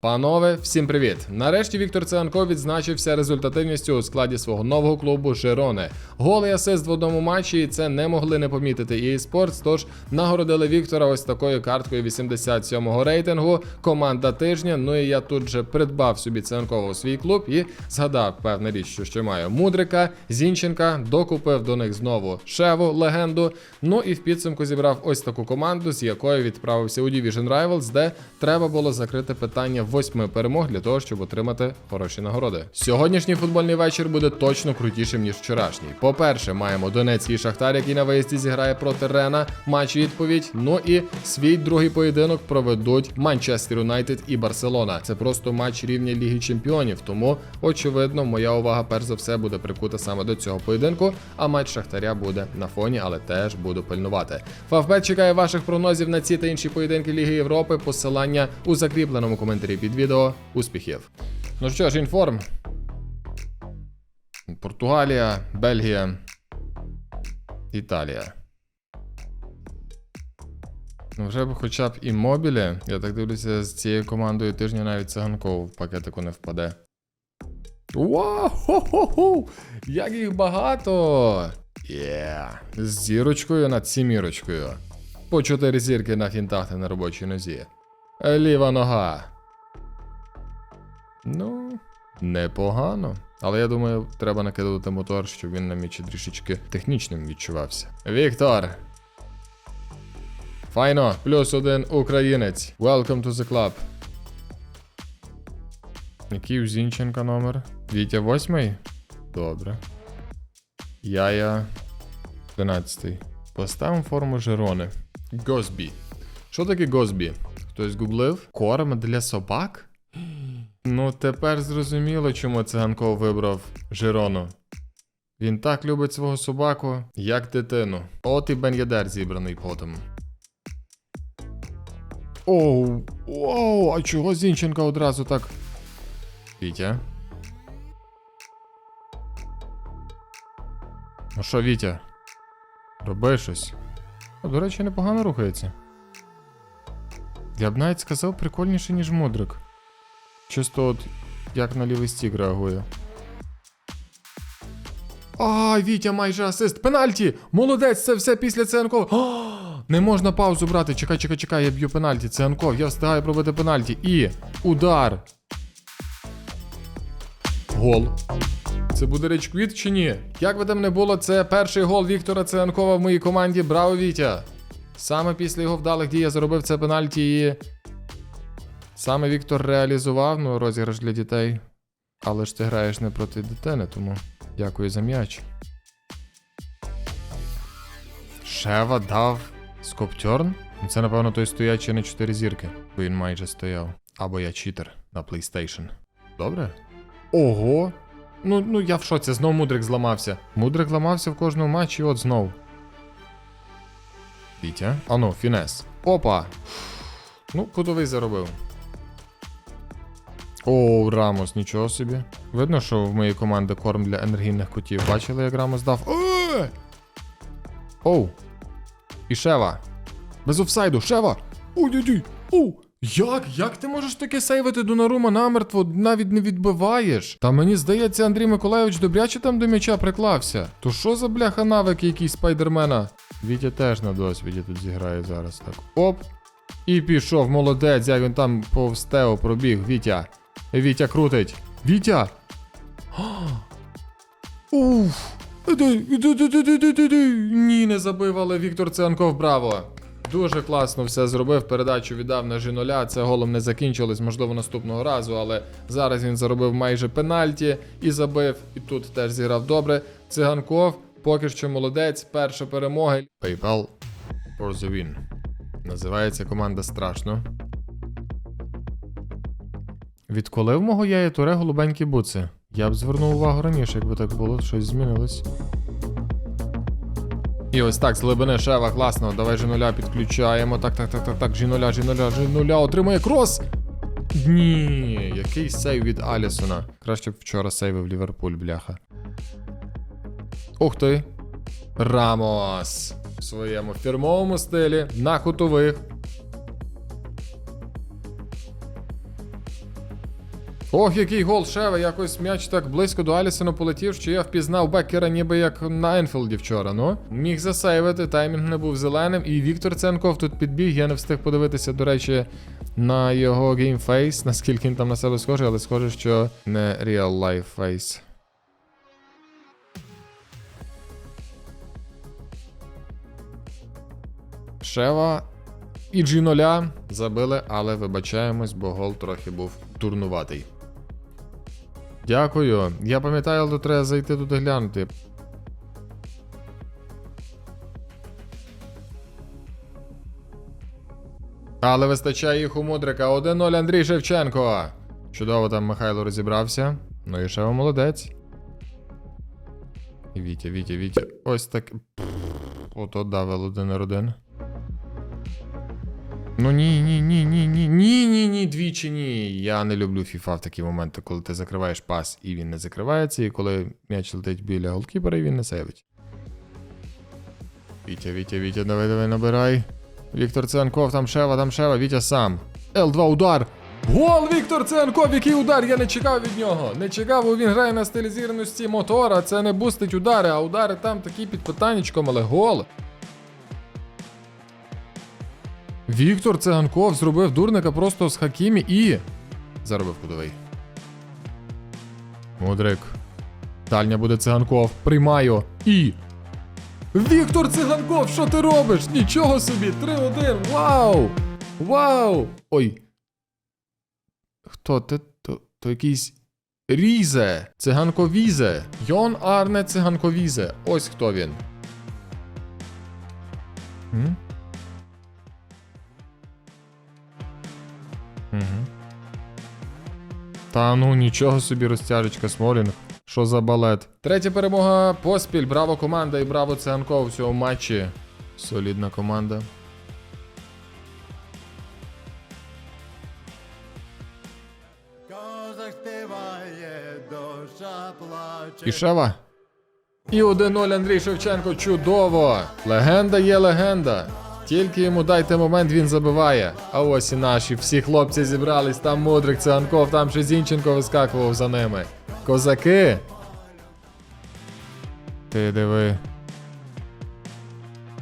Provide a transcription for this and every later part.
Панове, всім привіт! Нарешті Віктор Циганков відзначився результативністю у складі свого нового клубу Жирони. Гол і асист в одному матчі, і це не могли не помітити і Sports, тож нагородили Віктора ось такою карткою 87-го рейтингу. Команда тижня. Ну і я тут же придбав собі Циганкова у свій клуб і згадав певна річ, що ще маю Мудрика, Зінченка, докупив до них знову Шеву, легенду. Ну і в підсумку зібрав ось таку команду, з якою відправився у Division Rivals, де треба було закрити питання восьми перемог для того, щоб отримати хороші нагороди. Сьогоднішній футбольний вечір буде точно крутішим ніж вчорашній. По-перше, маємо Донецький шахтар, який на виїзді зіграє проти Рена. Матч відповідь. Ну і свій другий поєдинок проведуть Манчестер Юнайтед і Барселона. Це просто матч рівня Ліги Чемпіонів. Тому очевидно, моя увага перш за все буде прикута саме до цього поєдинку. А матч Шахтаря буде на фоні, але теж буду пильнувати. Фавбет чекає ваших прогнозів на ці та інші поєдинки Ліги Європи. Посилання у закріпленому коментарі під відео. Успіхів! Ну що ж, інформ. Португалія, Бельгія, Італія. Ну, вже б хоча б і мобілі. Я так дивлюся, з цією командою тижня навіть циганков в пакетику не впаде. Хо-хо-хо! Як їх багато! Є! З зірочкою над сімірочкою. По чотири зірки на фінтах та на робочій нозі. Ліва нога. Ну, непогано. Але я думаю, треба накидувати мотор, щоб він на мічі трішечки технічним відчувався. Віктор! Файно, плюс один українець. Welcome to the club. Який у Зінченка номер? Вітя восьмий? Добре. Яя 11. Поставимо форму Жерони. Госбі. Що таке Госбі? Хтось гуглив? Корм для собак? Ну, тепер зрозуміло, чому циганков вибрав Жирону. Він так любить свого собаку, як дитину. От і Бен Ядер зібраний потом. Оу, оу, а чого Зінченка одразу так. Вітя? Ну що, Вітя? Роби щось. До речі, непогано рухається. Я б навіть сказав прикольніше, ніж мудрик. Чисто от як на лівий стік реагує. А, Вітя майже асист. Пенальті! Молодець, це все після Ценков. Не можна паузу брати. Чекай, чекай, чекай, я б'ю пенальті. Ценков, я встигаю пробити пенальті. І удар. Гол. Це буде речквіт чи ні? Як би там не було, це перший гол Віктора Циганкова в моїй команді. Браво, Вітя! Саме після його вдалих дій я заробив це пенальті і. Саме Віктор реалізував ну, розіграш для дітей. Але ж ти граєш не проти дитини, тому дякую за м'яч. Шева дав Скоптьорн? Ну, Це, напевно, той стоячий на 4 зірки, бо він майже стояв. Або я читер на PlayStation. Добре? Ого! Ну, ну я в шоці, знов Мудрик зламався. Мудрик зламався в кожному матчі, от знов. Вітя? Ану, фінес. Опа! Ну, кутовий заробив. Оу, Рамос, нічого собі. Видно, що в моїй команді корм для енергійних котів. Бачили, як Рамос дав. Е! Оу. І Шева. Без офсайду, Шева! Ой-ой-ой! Оу! Як? Як ти можеш таке сейвити Донарума намертво, навіть не відбиваєш? Та мені здається, Андрій Миколайович добряче там до м'яча приклався. То що за бляха навик якийсь спайдермена? Вітя теж на досвіді тут зіграє зараз так. Оп. І пішов, молодець, як він там повз Тео пробіг. Вітя. Вітя крутить. Вітя! Уф! Ні, не забив, але Віктор Цианков, браво! Дуже класно все зробив. Передачу віддав на Жіноля. Це голом не закінчилось, можливо, наступного разу, але зараз він заробив майже пенальті і забив. І тут теж зіграв добре. Циганков поки що молодець. Перша перемога. PayPal for the win. Називається команда страшно. Відколи в мого яє туре голубенькі буци? Я б звернув увагу раніше, якби так було, щось змінилось. І ось так, з глибини шева, класно. Давай Жіноля підключаємо. Так, так, так, так, так, Жіноля, Жіноля, Жіноля, отримує крос! Ні, який сейв від Алісона. Краще б вчора сейвив Ліверпуль, бляха. Ух ти. Рамос. В своєму фірмовому стилі на кутових. Ох, який гол Шева, якось м'яч так близько до Алісона полетів, що я впізнав Беккера ніби як на Енфілді вчора. Ну міг засейвити, таймінг не був зеленим. І Віктор Ценков тут підбіг. Я не встиг подивитися, до речі, на його геймфейс, наскільки він там на себе схожий, але схоже, що не real life face. Шева і G0 забили, але вибачаємось, бо гол трохи був турнуватий. Дякую. Я пам'ятаю, але треба зайти туди глянути. Але вистачає їх у Мудрика. 1-0 Андрій Шевченко. Чудово там Михайло розібрався. Ну і Шева молодець. Вітя, Вітя, Вітя. Ось так. Ото давил один на один. Ну ні, ні, ні, ні, ні, ні, ні, ні, двічі ні. Я не люблю FIFA в такі моменти, коли ти закриваєш пас і він не закривається, і коли м'яч летить біля голкіпера і він не сейвить. Вітя, Вітя, Вітя, давай, давай, набирай. Віктор Ценков, там Шева, там Шева, Вітя сам. Л2 удар. Гол Віктор Ценков, який удар, я не чекав від нього. Не чекав, бо він грає на стилізованості мотора. Це не бустить удари, а удари там такі під питаннячком, але гол. Віктор Циганков зробив дурника просто з Хакімі і. Заробив кудовий. Мудрик. Дальня буде циганков. Приймаю. І. Віктор Циганков, що ти робиш? Нічого собі! 3-1. Вау! Вау! Ой. Хто ти? То, то якийсь. Різе. Циганковізе. Йон Арне Циганковізе. Ось хто він. М? Угу. Та ну нічого собі розтяжечка Смолінг. Що за балет? Третя перемога поспіль. Браво команда і браво Циганков у цьому матчі. Солідна команда. Козак співає, душа плаче. І І 1-0 Андрій Шевченко. Чудово! Легенда є легенда. Тільки йому дайте момент, він забиває. А ось і наші. Всі хлопці зібрались. Там Мудрик, Циганков, там ще Зінченко вискакував за ними. Козаки. Ти диви.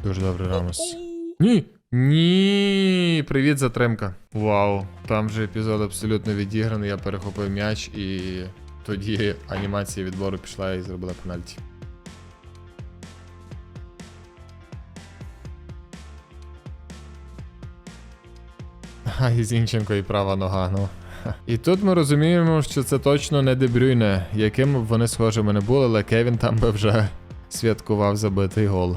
Дуже добре, Рамос. Ні. Ні. Привіт, затримка. Вау. Там же епізод абсолютно відіграний. Я перехопив м'яч і тоді анімація відбору пішла і зробила пенальті. А, і Зінченко і права нога, ну. І тут ми розуміємо, що це точно не Дебрюйне, яким б вони схожими не були, але Кевін там би вже святкував забитий гол.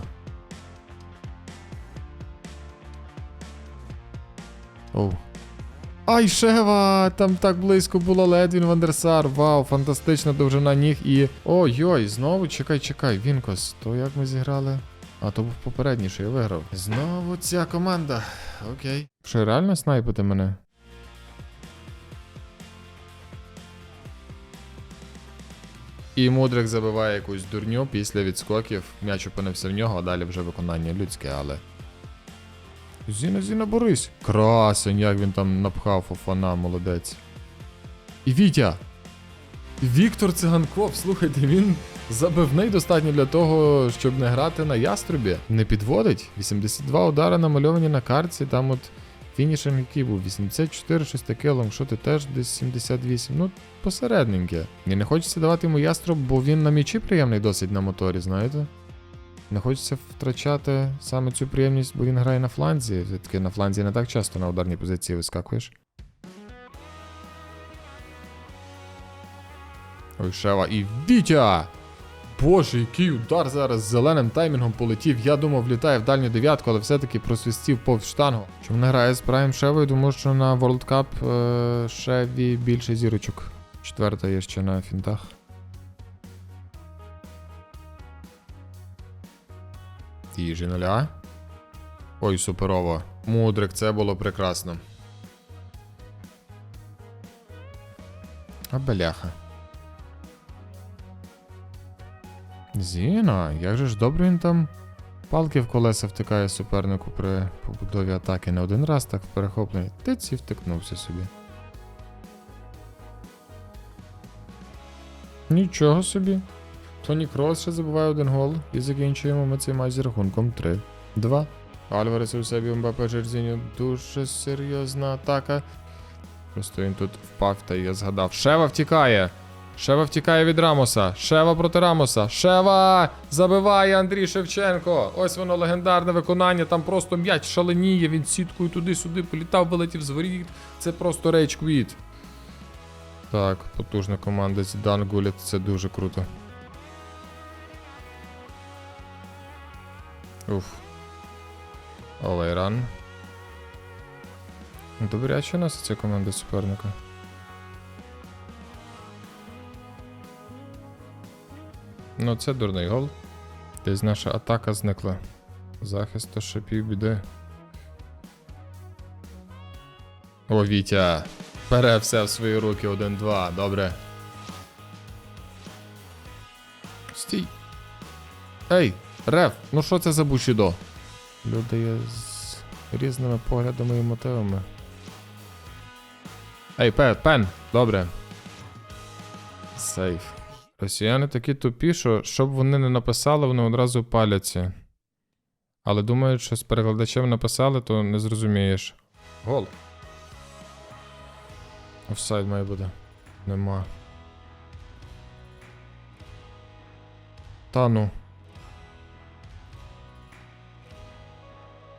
Оу. Ай, Шева! Там так близько було Ледвін Вандерсар. Вау, фантастична довжина ніг і. Ой-ой, знову чекай, чекай, Вінкос. То як ми зіграли? А, то був попередній, що я виграв. Знову ця команда. Окей. Що реально снайпити мене? І Мудрик забиває якусь дурню після відскоків. М'яч опинився в нього, а далі вже виконання людське, але. Зіна, Зіна, борись. Красень, як він там напхав Фофана, молодець. І Вітя. Віктор Циганков, слухайте, він забивний достатньо для того, щоб не грати на яструбі. Не підводить. 82 удари намальовані на картці, там от фінішем який був 84, щось таке, лонгшоти теж десь 78. Ну, посередненьке. І не хочеться давати йому яструб, бо він на м'ячі приємний досить на моторі, знаєте? Не хочеться втрачати саме цю приємність, бо він грає на фланзі. Все-таки на фланзі не так часто на ударній позиції вискакуєш. Ой, Шева і Вітя! Боже, який удар зараз з зеленим таймінгом полетів. Я думав, влітає в дальню дев'ятку, але все-таки просвистів повз штангу. Чому не грає з Прайм Шевою? Тому що на World Cup е, Шеві більше зірочок. Четверта є ще на фінтах. Тіжі нуля. Ой, суперово. Мудрик, це було прекрасно. А бляха. Зіна, як же ж добре він там палки в колеса втикає супернику при побудові атаки. Не один раз так в перехопленні. Тиць і втикнувся собі. Нічого собі. Тоні Крос ще забиває один гол і закінчуємо ми цей матч з рахунком 3-2. Альварес у себе Мбапе Жерзіню дуже серйозна атака. Просто він тут впав та я згадав. Шева втікає. Шева втікає від Рамоса. Шева проти Рамоса. Шева! Забиває Андрій Шевченко. Ось воно легендарне виконання. Там просто м'яч шаленіє. Він сіткою туди-сюди політав, вилетів з воріт. Це просто рейдж квіт. Так, потужна команда Зідан Гуліт. Це дуже круто. Уф. Олейран. Добряче носить ця команда суперника. Ну, це дурний гол. Десь наша атака зникла. Захист то ще півбіди. О, Вітя. Бере все в свої руки 1-2. Добре. Стій. Ей, Рев, ну що це за бушідо? Люди є з різними поглядами і мотивами. Ей, пен, пен, добре. Сейф. Росіяни такі тупі, що щоб вони не написали, вони одразу паляться. Але думають, що з перекладачем написали, то не зрозумієш. Гол. Офсайд має бути. Нема. Та ну.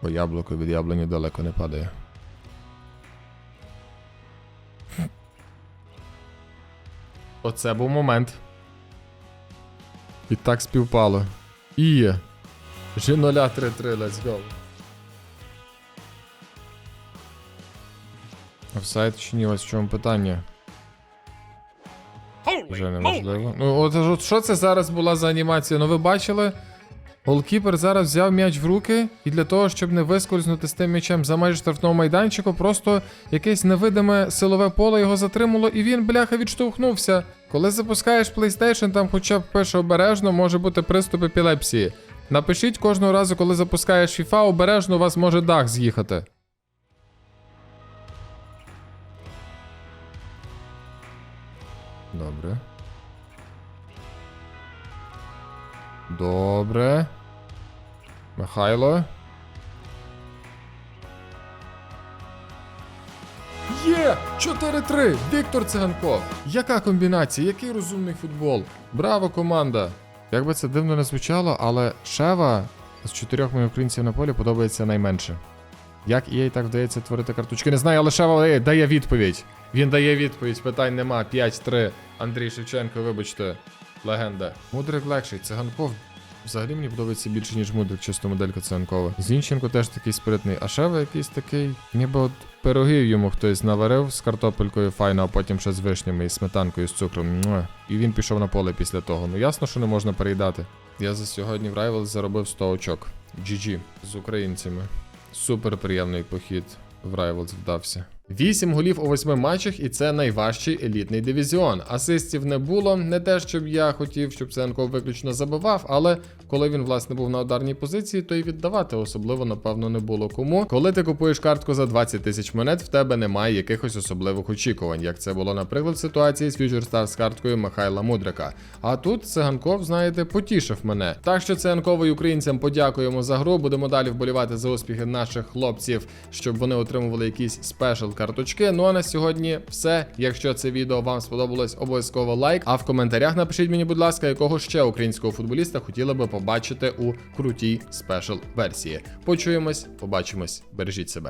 Бо яблуко від яблуні далеко не падає. Оце був момент. І так співпало. І. Вже 0-3-3, let's go. Офсайд чи ні, ось в чому питання. Вже неможливо. Ну, от, от що це зараз була за анімація? Ну ви бачили? Голкіпер зараз взяв м'яч в руки, і для того, щоб не вискользнути з тим м'ячем за межі штрафного майданчику, просто якесь невидиме силове поле його затримало, і він, бляха, відштовхнувся. Коли запускаєш PlayStation, там хоча б пише обережно, може бути приступ епілепсії. Напишіть кожного разу, коли запускаєш FIFA, обережно у вас може дах з'їхати. Добре. Добре. Михайло. Є! 4-3! Віктор Циганков. Яка комбінація? Який розумний футбол? Браво, команда! Як би це дивно не звучало, але Шева з чотирьох моїх українців на полі подобається найменше. Як їй так вдається творити карточки? Не знаю, але Шева е, дає відповідь. Він дає відповідь, питань нема. 5-3. Андрій Шевченко, вибачте, легенда. Мудрик легший, циганков. Взагалі мені подобається більше, ніж мудрик, чисто моделька циганкова. Зінченко теж такий спритний, а Шева якийсь такий, ніби от пирогів йому хтось наварив з картопелькою файно, а потім ще з вишнями і сметанкою з цукром. І він пішов на поле після того. Ну ясно, що не можна переїдати. Я за сьогодні в Rivals заробив 100 очок. GG з українцями. Супер приємний похід в Rivals вдався. 8 голів у 8 матчах, і це найважчий елітний дивізіон. Асистів не було. Не те, щоб я хотів, щоб Ценко виключно забивав, але коли він власне був на ударній позиції, то і віддавати особливо, напевно, не було кому. Коли ти купуєш картку за 20 тисяч монет, в тебе немає якихось особливих очікувань, як це було, наприклад, в ситуації з Future Star з карткою Михайла Мудрика. А тут Циганков, знаєте, потішив мене. Так що Циганкову і українцям подякуємо за гру. Будемо далі вболівати за успіхи наших хлопців, щоб вони отримували якісь спешл карточки. Ну а на сьогодні все. Якщо це відео вам сподобалось, обов'язково лайк. А в коментарях напишіть мені, будь ласка, якого ще українського футболіста хотіли би побачити у крутій спешл версії. Почуємось, побачимось, бережіть себе.